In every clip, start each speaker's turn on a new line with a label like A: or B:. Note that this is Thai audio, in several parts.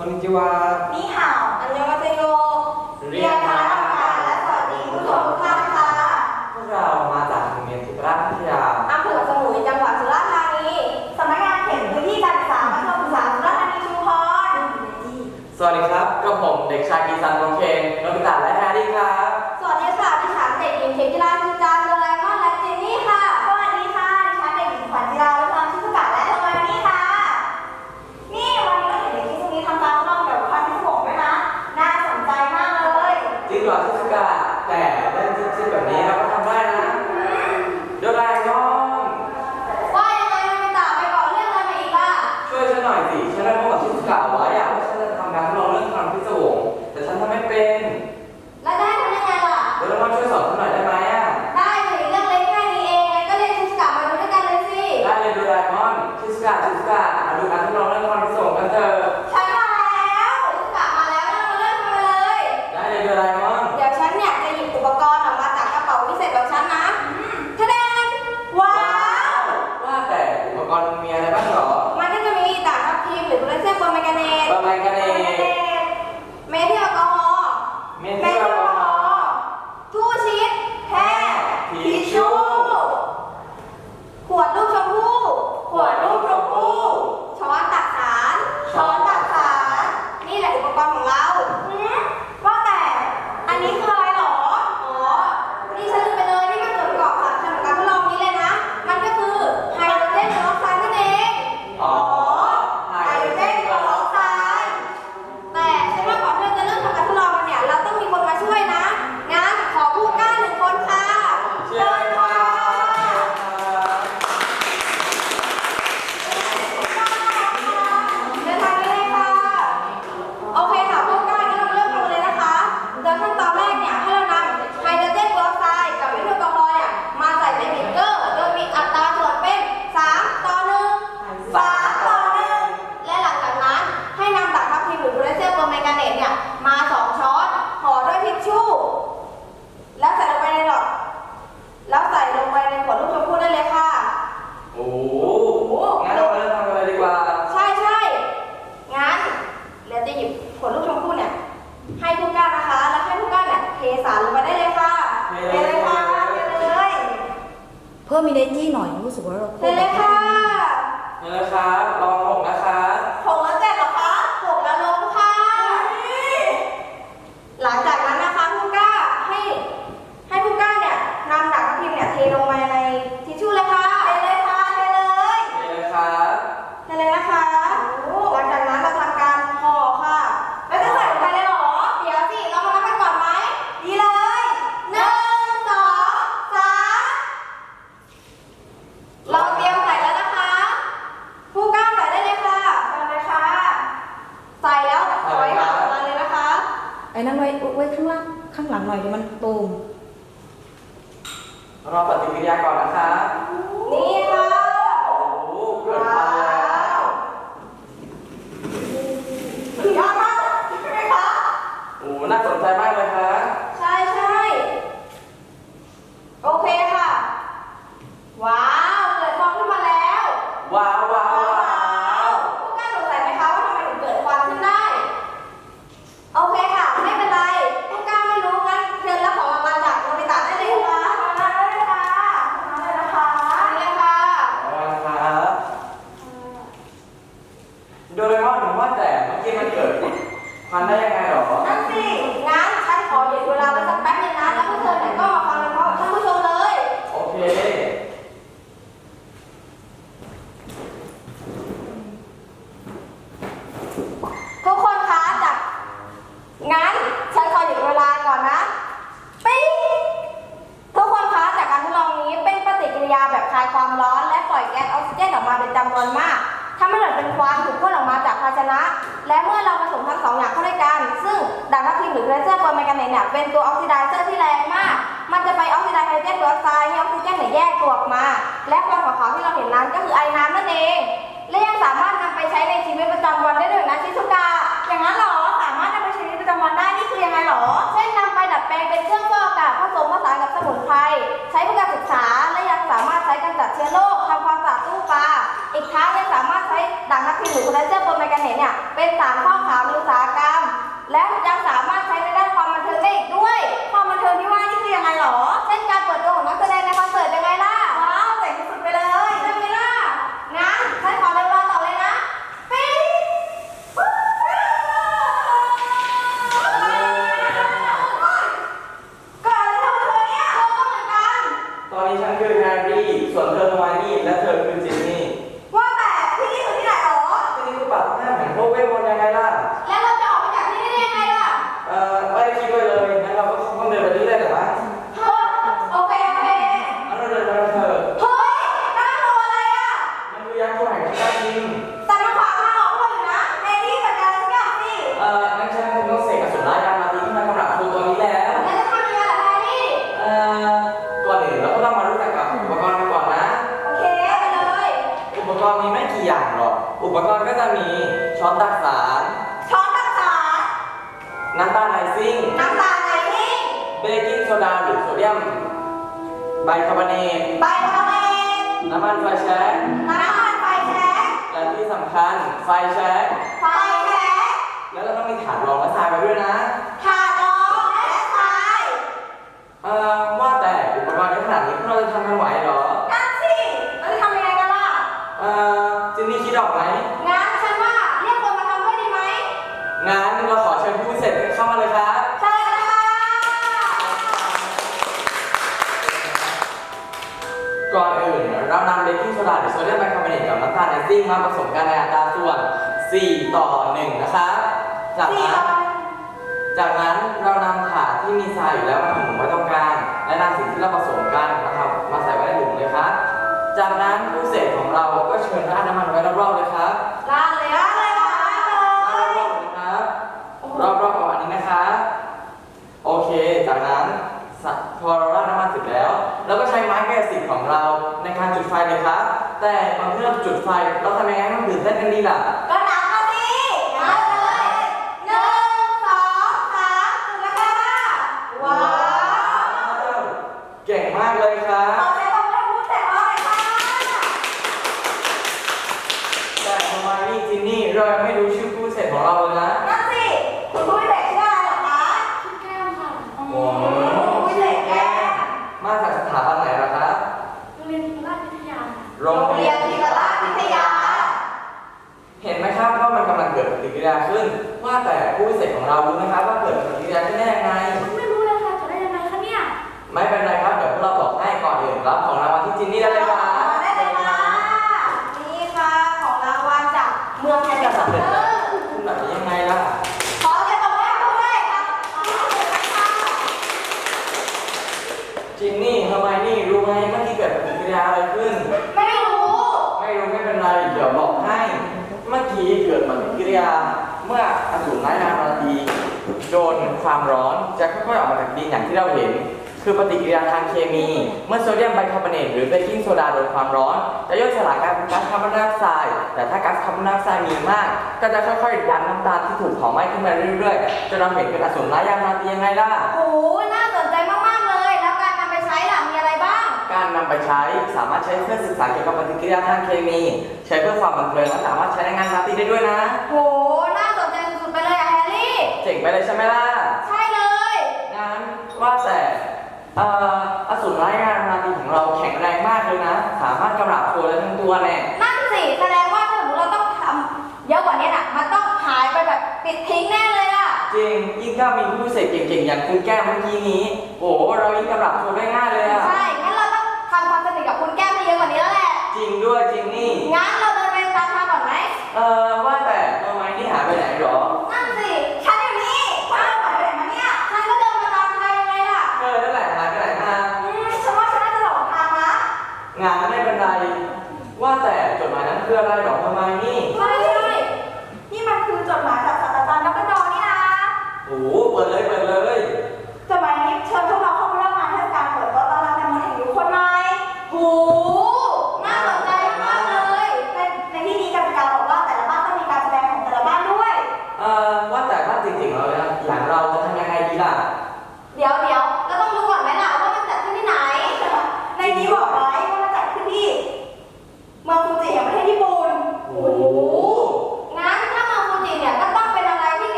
A: こ
B: んにちは。你好，안녕하세 요。
A: เรียนค่ะ มาดูกา
C: รท
B: ด
C: ล
B: อ
A: งเรื่องความส่
C: งกันเถอะฉันมาแล้
B: ว
C: ฉัน
B: กลั
C: บมา
B: แล้วแล้วเราเริ่มกันเลย
C: ได้เลยโดราเอมอน
B: เดี๋ยวฉันเนี่ยจะหยิบอุปกรณ์ออกมาจากกระเป๋าวิเศษของฉันนะทะแดนว้าว
C: ว่าแต่อุปกรณ์มีอะไรบ้างหรอ
B: มันก็จะมีต่า
C: ก
B: ทั
C: บทิ
B: มหรือบุลเลเซอ
A: ร์
B: โมแมกาเนต ป
C: ระ
B: มกันเอ
C: ง
A: เท
B: ลงมาใน
C: รอปฏิกิริยาก่อนนะคะ
B: นี่
C: เนี่ย
B: เป็นตั
C: วออ
B: กซิไดเซอร์ที่แรงมาก มันจะไปออกซิไดไฮเดรตไดออกไซด์ให้ออกซิเจนเนี่ยแยกตัวออกมา และความขาวๆที่เราเห็นนั้นก็คือไอน้ำนั่นเอง และยังสามารถนำไปใช้ในชีวิตประจำวันได้ด้วยนะชิสุกะ
A: อย่างนั้นหรอสามารถนำไปใช้ในชีวิตประจำวันได้นี่คือยังไงหรอ
B: เช่นนำไปดัดแปลงเป็นเครื่องฟอกอากาศผสมผสานกับสมุนไพรใช้เพื่อการศึกษาและยังสามารถใช้กำจัดเชื้อโรคทำความสะอาดตู้ปลาอีกทั้งยังสามารถใช้ด่างนักพิมพ์หรื
C: อคอลลาเจน
B: โป
C: รไมนก
A: น
C: เห็นเนี่ยเป็นสารข้อ
A: ขา
C: วหรื ฟแช็ก
A: ไฟแช็ก
C: แล้วเราต้องมีถาดรองและทรายไปด้วยนะ
A: ถาดรองและทราย
C: เอ่อว่าแต่อุปกรณ์เยอะขนาดนี้พวกเราจะทำกันไหวเหรอ
A: นั่นสิเราจะทำยังไงกันล่ะ
C: เอ่อจินนี่คิดออกไหม มาผสมกันในอัตราส่วน 4 ต่อ 1 นะครับจาก
A: สี่
C: นั้น
A: ต่อ
C: จากนั้นเรานำถาดที่มีทรายอยู่แล้วมาหมุนไว้ตรงกลางและนำสิ่งที่เราผสมกันนะครับมาใส่ไว้ในหลุมเลยครับ จากนั้นผู้เศษของเราก็เชิญราดน้ำมันไว้รอบๆเลยครับ
B: ลาดเลย
A: ได้
B: ลาด
A: เล
B: เลยย
A: ค่ะ
C: ราดรอบๆเลยนะครับรอบๆประมาณนี้นะครับโอเค จากนั้นสะพอเราราดน้ำมันเสร็จแล้วเราก็ใช้ไม้แกะสีของเราในการจุดไฟเลยครับ แต่ตอนที่เราจุดไฟเราทำยังไงให้มันตื่นเต้นกันดีล่ะ
A: ก็นับมาสินับเลยหนึ่งสองสามจุดแล้วค่ะว้าว
C: เก่งมากเลยครั
A: ขอบ เสียงปรบมือให้ผู้แต่งร้อยค่ะ
C: แต่ทำไมนี่จินนี่เรายังไม่รู้ชื่อผู้เสร็จของเราเลยนะ
A: นั่นสิคุณผู้พิเศษชื่ออะไรเหรอคะ
B: แก้วค่ะ
C: โอ้
A: ผู้พิเศษแก้ม
C: มาจากสถาบันไหนล่ะครับ
B: โรงเรียนราชวิทยา
C: โร
A: โรงง
C: เรี
A: เรี
C: ย
A: ย
C: น
A: นธีรราชวิทยา
C: เห็นไหมครับว่ามันกำลังเกิดปฏิกิริยาขึ้น ว่าแต่ผู้พิเศษของเรารู้ไหมครับว่าเกิดปฏิกิริยาขึ้นได้ยังไง
B: ไม่รู้เลยค่ะจะได้ยังไงคะเนี่ย
C: ไม่เป็นไรครับ เดี๋ยวพวกเราบอกให้ก่อนอื่นรับของรางวัลที่จินนี่ได้เลยครับ
A: ได้เลยค่ะ
B: นี่ค่ะของรางวัลจากเมืองแฮร์รี่พอตเตอร์
C: คุณแบบนี้ยังไงล่ะ
A: ขอเสียงปรบมือให้ผู้ด้วยค่ะ
C: จินนี่ทำไมนี่รู้ไหมเมื่อกี้เกิดปฏิกิริยาอะไรขึ้น
A: ไม่รู้
C: ไม่รู้ไม่เป็นไร เดี๋ยวบอกให้ เมื่อกี้เกิดปฏิกิริยา เมื่ออสูรร้ายนางราตรีโดนความร้อนจะค่อยๆออกมาจากดินอย่างที่เราเห็น คือปฏิกิริยาทางเคมี เมื่อโซเดียมไบคาร์บอเนตหรือเบกกิ้งโซดาโดนความร้อน จะย่อยสลายกลายเป็นก๊าซคาร์บอนไดออกไซด์แต่ถ้าก๊าซคาร์บอนไดออกไซด์มีมาก ก็จะค่อยๆดันน้ำตาลที่ถูกเผาไหม้ขึ้นมาเรื่อยๆจนเราเห็นเป็นอสูรร้ายยางราตรียังไงล่ะ
B: โอ้โหน่าสนใจมาก การนำไปใช้
C: สามารถใช้เพื่อศึกษาเกี่ยวกับปฏิกิริยาทางเคมี ใช้เพื่อความบันเทิงและสามารถใช้ในงานปาร์ตี้ได้ด้วยนะ
B: โอ้โห น่าสนใจสุดๆไปเลยอะแฮร์รี่
C: เจ๋งไปเลยใช่ไหมล่ะ
B: ใช่เลย
C: งั้นว่าแต่เอ่ออสูรร้ายงานราตรีของเราแข็งแรงมากเลยนะ สามารถกำราบตัวได้ทั้งตัวแน่
B: นั่นสิแสดงว่าถ้าสมมติเราต้องทำเยอะกว่านี้น่ะ มันต้องหายไปแบบปิดทิ้งแน่เลยอะ
C: จริงยิ่งถ้ามีผู้เสกเก่งๆอย่างคุณแก้มเมื่อกี้นี้ โอ้โหเรายิ่งกำราบตัวได้ง่ายเลย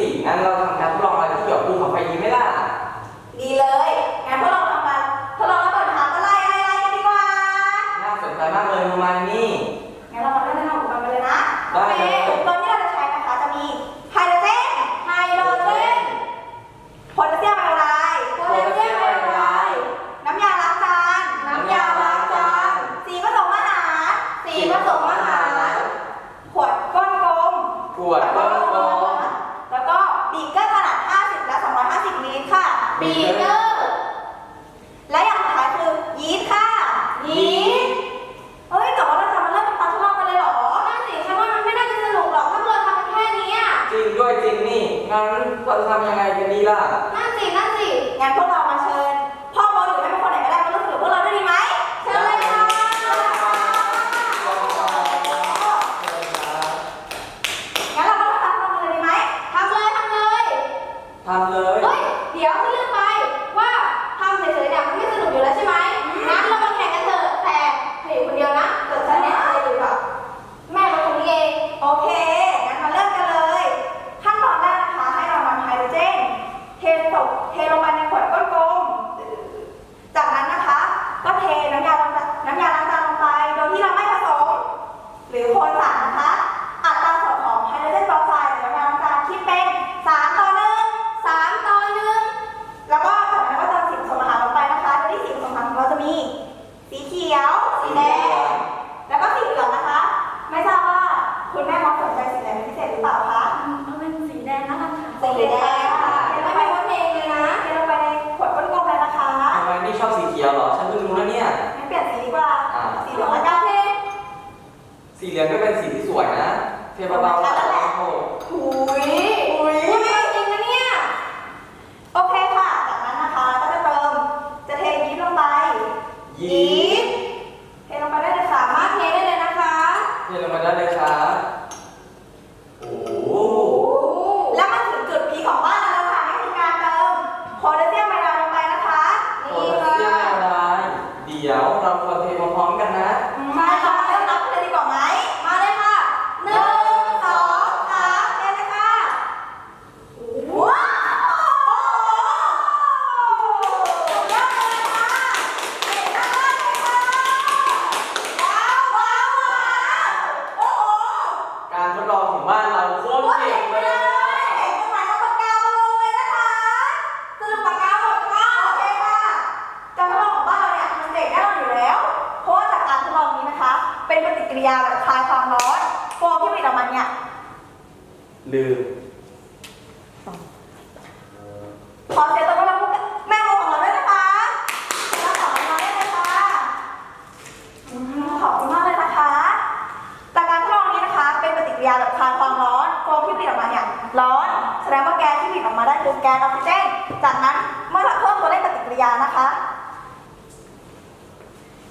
B: สิ
C: งั้น
B: เราทำกา
C: รท
A: ดลองอะ
C: ไร
B: ที่
A: เกี่
B: ยวกับภูเขาไฟ
C: ดีไหมล่ะ
A: ดีเลยงั้นพวกเราทำการทดลองระเบิดทางกันไล่ไล่ไล่กันดีกว่า
C: น่าสนใจมากเลยประมาณนี้
A: งั้นเรามาเริ่มแนะนำอุปกรณ์กันเลยนะ
C: ได้เลย
A: โอเคอุปกรณ์ที่เราจะใช้นะคะจะมีไฮโดรเจน
B: ไฮโดรเจน
A: โพแทสเซียมไอโอไดด์
B: โพแทสเซียมไอโอไดด์
A: น้ำยาล้างจาน
B: น้ำยาล้างจาน
A: สีผสมอาหาร
B: สีผสมอาหาร
A: ขวดก้นกลม
C: ขวดก้นกลม
A: แล้วก็ บีเกอร์ขนาด 50 และ 250มิลลิลิตรค่ะ บีเก
B: อ
C: ร์
A: สีเหลืองก็
B: เป็
C: นสีที่สวยนะ เทเบาๆ
A: นั่นแหละ
C: โอ้โห
A: หุยหุย
B: พูดความจริงนะเนี่ย
A: โอเคค่ะ จากนั้นนะคะก็จะเติม จะเทยีสต์ลงไป
C: ยีสต์
A: เทลงไปได้เลยค่ะ
B: สามารถเทได้เลยนะคะ
C: เทลงมาได้เลยครับโอ้โห
A: แล้วมาถึงจุดพีคของบ้านเราแล้วค่ะนี่คือการเติมโพแทสเซียมไมลายลงไปนะคะ
C: โพแทสเซียมละลายเดี๋ยวเราควรเทพร้อมๆกันนะ
A: ใช่ค่ะเริ่มนับเลยดีกว่าไหม
B: มาเลยค่ะห
A: ห
B: นึ่
A: นึ่
B: ง
A: งสองสามเรียนเลยค่ะว้าวโอ้โหสุดยอดเลยค่ะเก่งมากเลยค่ะว้าวว้าวว้าวโอ้โห
C: การทดลองของบ้านเราโคตรเก่งเลย
A: เก่งตรงไหนเอาปากกามาลงเลยนะคะสรุปปากกาหมดค่ะโอเคค่ะการทดลองของบ้านเราเนี่ยมันเก่งแน่นอนอยู่แล้ว เพราะว่าจากการทดลองนี้นะคะ เป็นปฏิกิริยาแบบคลายความร้อนโฟมที่ผลิตออกมาเนี่ย
C: ลืม
A: ขอเสียงตบมือให้พวกแม่โมของเราด้วยนะคะแล้วขอเราได้เลยค่ะอืมขอบคุณมากเลยนะคะจากการทดลองนี้นะคะ เป็นปฏิกิริยาแบบคลายความร้อนโฟมที่ผลิตออกมาเนี่ยร้อนแสดงว่าแก๊สที่ผลิตออกมาได้คือแก๊สออกซิเจน จากนั้นเมื่อเราเพิ่มตัวเลขปฏิกิริยานะคะ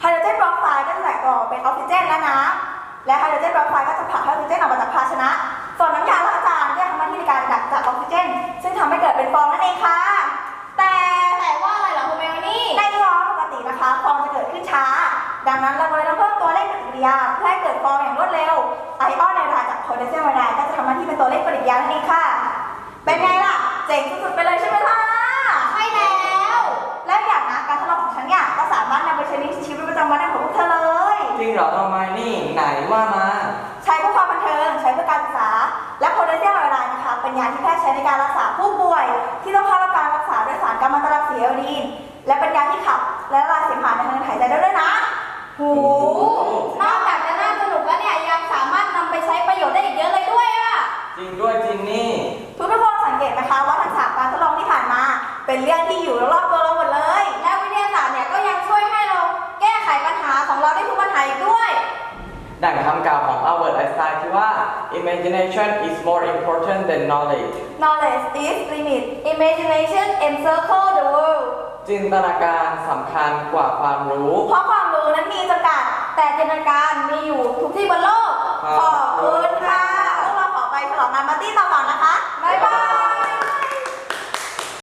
A: ไฮโดรเจนเปอร์ออกไซด์ก็จะแตกตัวออกเป็นออกซิเจนและน้ำและไฮโดรเจนเปอร์ออกไซด์ก็จะผลักไฮโดรเจนออกมาจากภาชนะ ส่วนน้ำยาล้างจานก็จะทำหน้าที่ในการดักจับออกซิเจน ซึ่งทำให้เกิดเป็นฟองนั่นเองค่ะ แต่
B: แต่ว่าอะไรเหรอคุณเมลนี่
A: ในร้อนปกตินะคะ ฟองจะเกิดขึ้นช้า ดังนั้นเราเลยต้องเพิ่มตัวเลขปฏิกิริยาเพื่อให้เกิดฟองอย่างรวดเร็ว ไอออนไนไตรจากโพแทสเซียมไนไตรก็จะทำหน้าที่เป็นตัวเลขปฏิกิริยานั่นเองค่ะ เป็นไงล่ะ เจ๋งสุดๆไปเลยใช่ไหมล่ะ
B: ใช่แล้ว
A: และอย่างนะการทดลองของฉันเนี่ยก็สามารถนำไปใช้ในชีวิตประจำวันได้ของพวกเธอเลย
C: จ ริงเหรอทำไมนี่ไหนว่ามา
A: ใช้เพื่อความบันเทิง ใช้เพื่อการศึกษา และโพแทสเซียมไนไตรนะคะ เป็นยาที่แพทย์ใช้ในการรักษาผู้ป่วย ที่ต้องเข้ารับการรักษาด้วยสารกัมมันตรังสีเอลดีนและเป็นยาที่ขับ และละลายเสมหะในทางเดินหายใจได้ด้วยนะ
B: โอ้โหนอกจากจะน่าสนุกแล้วเนี่ยยังสามารถนำไปใช้ประโยชน์ได้อีกเยอะเลยด้วยอะ
C: จริงด้วยจริงนี่
A: ทุกทุกคนสังเกตไหมคะว่าทั้งสามการทดลองที่ผ่านมา เป็นเรื่องที่อยู่รอบๆตัวเราหมดเลย
B: เราได้ทุกปัญหาอีกด้วย
C: ดังคำกล่าวของอัลเบิร์ตไอน์สไตน์ที่ว่า imagination is more important than knowledge
A: knowledge is limit
B: imagination encircle the world
C: จินตนาการสำคัญกว่าความรู้
A: เพราะความรู้นั้นมีจำกัด
B: แต่จินตนาการมีอยู่ทุกที่บนโลก
C: ครับ
A: ขอบคุณค่ะพวกเราขอไปฉลองงานปาร์ตี้ต่อก่อนนะคะ
B: บ๊ายบาย